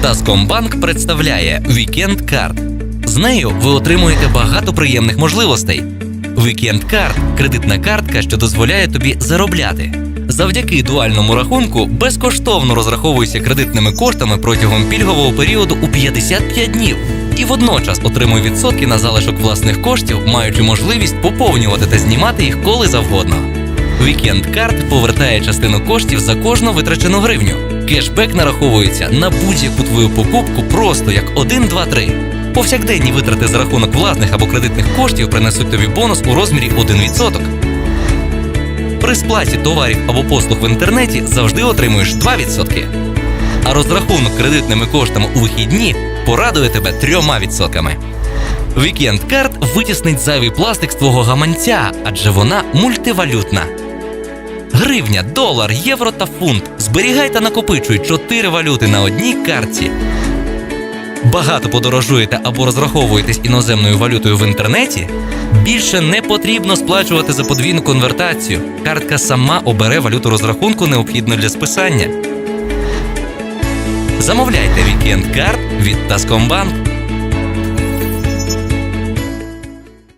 Таскомбанк представляє Вікенд Карт. З нею ви отримуєте багато приємних можливостей. Вікенд Карт кредитна картка, що дозволяє тобі заробляти. Завдяки дуальному рахунку безкоштовно розраховуйся кредитними коштами протягом пільгового періоду у 55 днів і водночас отримуй відсотки на залишок власних коштів, маючи можливість поповнювати та знімати їх коли завгодно. Вікенд карт повертає частину коштів за кожну витрачену гривню. Кешбек нараховується на будь-яку твою покупку просто як 1, 2, 3. Повсякденні витрати за рахунок власних або кредитних коштів принесуть тобі бонус у розмірі 1%. При сплаті товарів або послуг в інтернеті завжди отримуєш 2%. А розрахунок кредитними коштами у вихідні порадує тебе 3%. Вікенд карт витіснить зайвий пластик з твого гаманця, адже вона мультивалютна. Гривня, долар, євро та фунт. Зберігай та накопичуй 4 валюти на одній картці. Багато подорожуєте або розраховуєтесь іноземною валютою в інтернеті? Більше не потрібно сплачувати за подвійну конвертацію. Картка сама обере валюту розрахунку, необхідну для списання. Замовляйте вікенд карт від Таскомбанк.